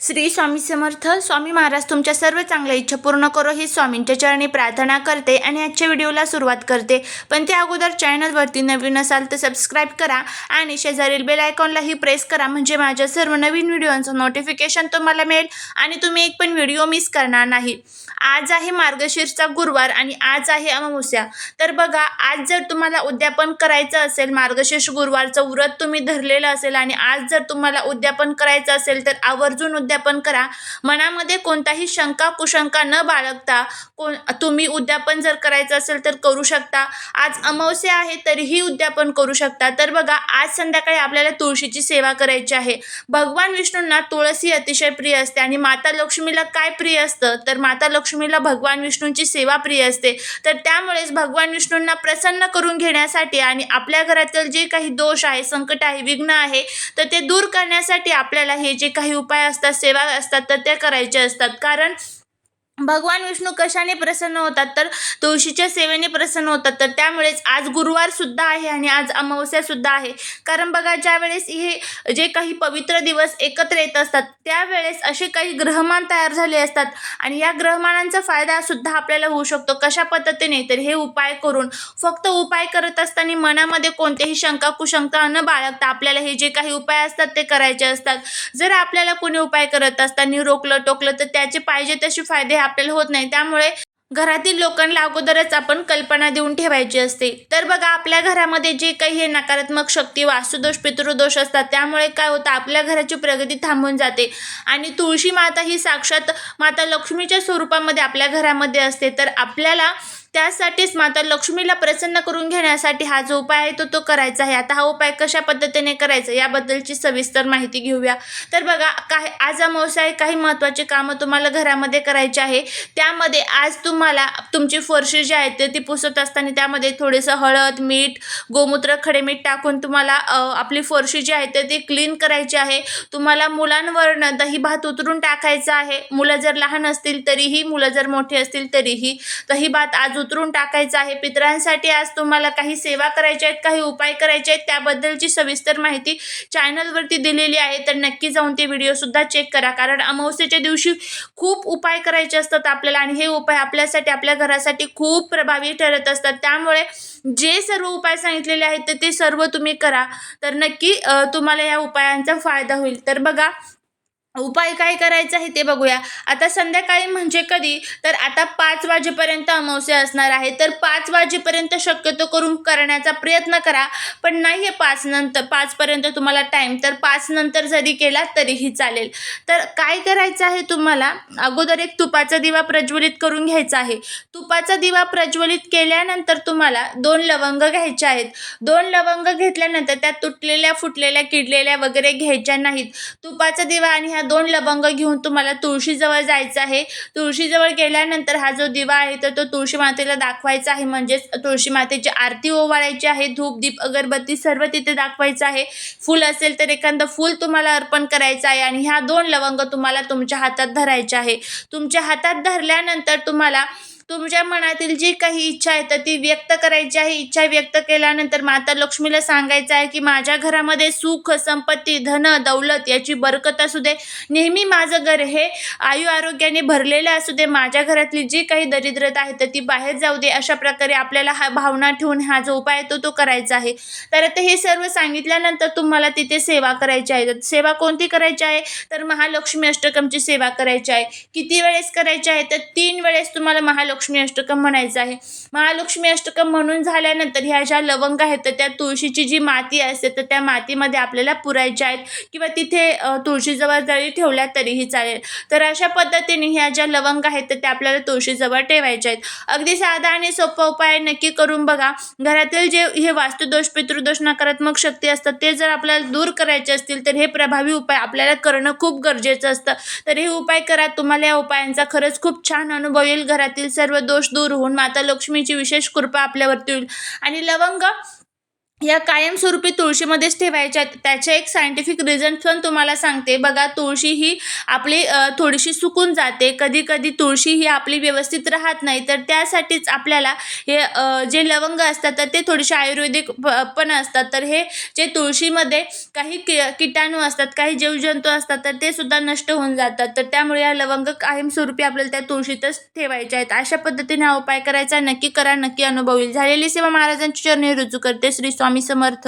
श्री स्वामी समर्थ. स्वामी महाराज तुमच्या सर्व चांगल्या इच्छा पूर्ण करो ही स्वामींच्या चरणी प्रार्थना करते आणि आजच्या व्हिडिओला सुरुवात करते. पण त्या अगोदर चॅनलवरती नवीन असाल तर सबस्क्राईब करा आणि शेजारील बेल आयकॉनलाही प्रेस करा म्हणजे माझ्या सर्व नवीन व्हिडिओंचं नोटिफिकेशन तुम्हाला मिळेल आणि तुम्ही एक पण व्हिडिओ मिस करणार नाही. आज आहे मार्गशीर्षचा गुरुवार आणि आज आहे अमावस्या. तर बघा आज जर तुम्हाला उद्यापन करायचं असेल मार्गशीर्ष गुरुवारचं व्रत तुम्ही धरलेलं असेल आणि आज जर तुम्हाला उद्यापन करायचं असेल तर आवर्जून उद्यापन करा. मनामध्ये कोणताही शंका कुशंका न बाळगता कोण तुम्ही उद्यापन जर करायचं असेल तर करू शकता. आज अमावस्या आहे तरीही उद्यापन करू शकता. तर बघा आज संध्याकाळी आपल्याला तुळशीची सेवा करायची आहे. भगवान विष्णूंना तुळस अतिशय प्रिय असते आणि माता लक्ष्मीला काय प्रिय असतं? तर माता लक्ष्मीला भगवान विष्णूंची सेवा प्रिय असते. तर त्यामुळेच भगवान विष्णूंना प्रसन्न करून घेण्यासाठी आणि आपल्या घरातील जे काही दोष आहे संकट आहे विघ्न आहे तर ते दूर करण्यासाठी आपल्याला हे जे काही उपाय असतात सेवा असतात तर त्या करायच्या असतात. कारण भगवान विष्णू कशाने प्रसन्न होतात? तर तुळशीच्या सेवेने प्रसन्न होतात. तर त्यामुळेच आज गुरुवार सुद्धा आहे आणि आज अमावस्या सुद्धा आहे. कारण बघा ज्यावेळेस हे जे काही पवित्र दिवस एकत्र येत असतात त्यावेळेस असे काही ग्रहमान तयार झाले असतात. आणि या ग्रहमानांचा फायदा सुद्धा आपल्याला होऊ शकतो. कशा पद्धतीने? तर हे उपाय करून फक्त उपाय करत असताना मनामध्ये कोणतेही शंका कुशंका न बाळगता आपल्याला हे जे काही उपाय असतात ते करायचे असतात. जर आपल्याला कोणी उपाय करत असताना रोखलं टोकलं तर त्याचे पाहिजे तसे फायदे आपल्याला होत नाही. त्यामुळे घरातील लोकांना अगोदरच आपण कल्पना देऊन ठेवायची असते. तर बघा आपल्या घरामध्ये जे काही हे नकारात्मक शक्ती वास्तुदोष पितृदोष असतात त्यामुळे काय होतं आपल्या घराची प्रगती थांबून जाते. आणि तुळशी माता ही साक्षात माता लक्ष्मीच्या स्वरूपामध्ये आपल्या घरामध्ये असते. तर आपल्याला त्यासाठीच माता लक्ष्मीला प्रसन्न करून घेण्यासाठी हा जो उपाय आहे तो तो करायचा आहे. आता हा उपाय कशा पद्धतीने करायचा याबद्दलची सविस्तर माहिती घेऊया. तर बघा काही आज अमावस्या आहे काही महत्त्वाचे कामं तुम्हाला घरामध्ये करायचे आहे. त्यामध्ये आज तुम्हाला तुमची फरशी जी आहे ते ती पुसत असताना त्यामध्ये थोडंसं हळद मीठ गोमूत्र खडे मीठ टाकून तुम्हाला आपली फरशी जी आहे तर ती क्लीन करायची आहे. तुम्हाला मुलांवरनं दही भात उतरून टाकायचा आहे. मुलं जर लहान असतील तरीही मुलं जर मोठी असतील तरीही दही भात आज उतरून टाकायचं आहे. पितरांसाठी आज तुम्हाला काही सेवा करायच्या आहेत काही उपाय करायचे आहेत त्याबद्दलची सविस्तर माहिती चॅनलवरती दिलेली आहे. तर नक्की जाऊन ते व्हिडिओसुद्धा चेक करा. कारण अमावस्येच्या दिवशी खूप उपाय करायचे असतात आपल्याला आणि हे उपाय आपल्यासाठी आपल्या घरासाठी खूप प्रभावी ठरत असतात. त्यामुळे जे सर्व उपाय सांगितलेले आहेत तर ते सर्व तुम्ही करा. तर नक्की तुम्हाला या उपायांचा फायदा होईल. तर बघा उपाय काय करायचा आहे ते बघूया. आता संध्याकाळी म्हणजे कधी? तर आता पाच वाजेपर्यंत अमावस्या असणार आहे. तर पाच वाजेपर्यंत शक्यतो करून करण्याचा प्रयत्न करा. पण नाही आहे पाच नंतर पाचपर्यंत तुम्हाला टाईम तर पाच नंतर जरी केला तरीही चालेल. तर काय करायचं आहे तुम्हाला? अगोदर एक तुपाचा दिवा प्रज्वलित करून घ्यायचा आहे. तुपाचा दिवा प्रज्वलित केल्यानंतर तुम्हाला दोन लवंग घ्यायचे आहेत. दोन लवंग घेतल्यानंतर त्या तुटलेल्या फुटलेल्या किडलेल्या वगैरे घ्यायच्या नाहीत. तुपाचा दिवा आणि ह्या दोन लवंग घेऊन तुम्हाला तुळशीजवळ जायचं आहे. तुळशीजवळ गेल्यानंतर हा जो दिवा आहे तर तो तुळशी मातेला दाखवायचा आहे. म्हणजेच तुळशी मातेची आरती ओवाळायची आहे. धूप दीप अगरबत्ती सर्व तिथे दाखवायचं आहे. फूल असेल तर एखादं फूल तुम्हाला अर्पण करायचं आहे आणि ह्या दोन लवंग तुम्हाला तुमच्या हातात धरायचे आहे. तुमच्या हातात धरल्यानंतर तुम्हाला तुमच्या मनातील जी काही इच्छा आहे तर ती व्यक्त करायची आहे. इच्छा व्यक्त केल्यानंतर माता लक्ष्मीला सांगायचं आहे की माझ्या घरामध्ये सुख संपत्ती धन दौलत याची बरकत असू दे. नेहमी माझं घर हे आयु आरोग्याने भरलेलं असू दे. माझ्या घरातली जी काही दरिद्रता आहे तर ती बाहेर जाऊ दे. अशा प्रकारे आपल्याला हा भावना ठेवून हा जो उपाय आहे तो तो करायचा आहे. तर आता हे सर्व सांगितल्यानंतर तुम्हाला तिथे सेवा करायची आहे. सेवा कोणती करायची आहे? तर महालक्ष्मी अष्टकमची सेवा करायची आहे. किती वेळेस करायची आहे? तर तीन वेळेस तुम्हाला महालक्ष्मी अष्टकम म्हणायचं आहे. महालक्ष्मी अष्टकम म्हणून झाल्यानंतर ह्या ज्या लवंग आहेत तर त्या तुळशीची जी माती असते तर त्या मातीमध्ये आपल्याला पुरायच्या आहेत. किंवा तिथे तुळशीजवळ जरी ठेवल्या तरीही चालेल. तर अशा पद्धतीने ह्या ज्या लवंग आहेत तर त्या आपल्याला तुळशीजवळ ठेवायच्या आहेत. अगदी साधा आणि सोपा उपाय नक्की करून बघा. घरातील जे हे वास्तुदोष पितृदोष नकारात्मक शक्ती असतात ते जर आपल्याला दूर करायचे असतील तर हे प्रभावी उपाय आपल्याला करणं खूप गरजेचं असतं. तर हे उपाय करा. तुम्हाला या उपायांचा खरंच खूप छान अनुभव येईल. घरातील सर्व दोष दूर होऊन माता लक्ष्मीची विशेष कृपा आपल्यावरती होईल. आणि लवंग या कायमस्वरूपी तुळशीमध्येच ठेवायच्या आहेत. त्याचे एक सायंटिफिक रिझन पण तुम्हाला सांगते. बघा तुळशी ही आपली थोडीशी सुकून जाते. कधी कधी तुळशी ही आपली व्यवस्थित राहत नाही. तर त्यासाठीच आपल्याला हे जे लवंग असतात तर ते थोडेसे आयुर्वेदिक प- पण असतात. तर हे जे तुळशीमध्ये काही कि किटाणू असतात काही जीवजंतू असतात तर ते सुद्धा नष्ट होऊन जातात. तर त्यामुळे या लवंग कायमस्वरूपी आपल्याला त्या तुळशीतच ठेवायच्या आहेत. अशा पद्धतीने हा उपाय करायचा. नक्की करा. नक्की अनुभव येईल. झालेली सेवा महाराजांची चरणी रुजू करते. श्री स्वामी स्वामी समर्थ.